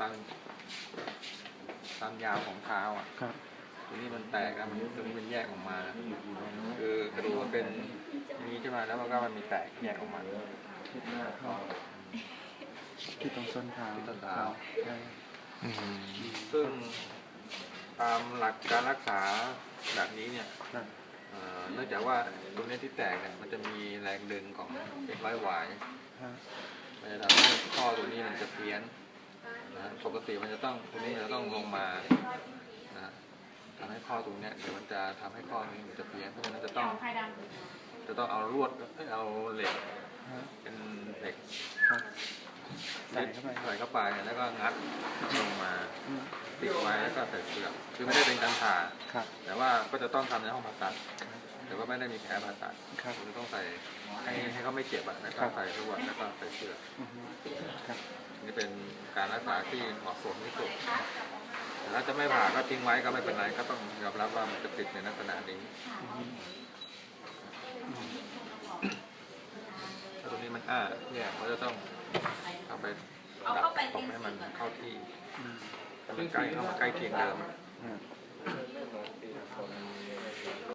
ตามตามยาวของเท้าอะครับทีนี้มันแตกแล้วมันถึงเป็นแยกออกมา คือกระดูกมันเป็นอย่างนี้ใช่ไหมแล้วมันก็มันมีแตกแยกออกมาที่ตรงส้นเท้าที่ต้นเท้าใช่ซึ่งตามหลักการรักษาแบบนี้เนี่ยครับเอ่อเนื่องจากว่าตรงนี้ที่แตกเนี่ยมันจะมีแรงดึงของเอ็กไร้หวายฮะมันจะทำให้ข้อตัวนี้มันจะเพี้ยน นะปกติมันจะต้องตัวนี้จะต้องลงมานะทำให้ข้อตรงเนี้ยเดี๋ยวมันจะทำให้ข้อนี้มันจะเพี้ยนเพราะฉะนั้นจะต้องไข่ดจะต้องเอาลวดเอ้ยเอาเหล็กฮะเป็นเหล็กครับใส่เข้าไปใส่เข้าไปแล้วก็งัดลงมาอืมติดไว้แล้วก็ใส่เปลือกคือไม่ได้เป็นการผ่าครับแต่ว่าก็จะต้องทำในห้องผ่าตัดแต่ว่าไม่ได้มีแผลผ่าตัดครับคือต้องใส่ให้ให้เขาไม่เจ็บอะแล้วก็ใส่ลวดแล้วก็ใส่เปลือก การรักษาที่เหมาะสมที่สุดแต่ถ้าจะไม่ผ่าก็ทิ้งไว้ก็ไม่เป็นไรก็ต้องยอมรับว่ามันจะติดในลักษณะนี้อือฮึอืมถ้าตรงนี้มันอ้าเนี่ยเขาจะต้องเอาไปดัดตบให้มันเข้าที่อืมให้มันใกล้เข้ามาใกล้เคียงเดิมอะฮะ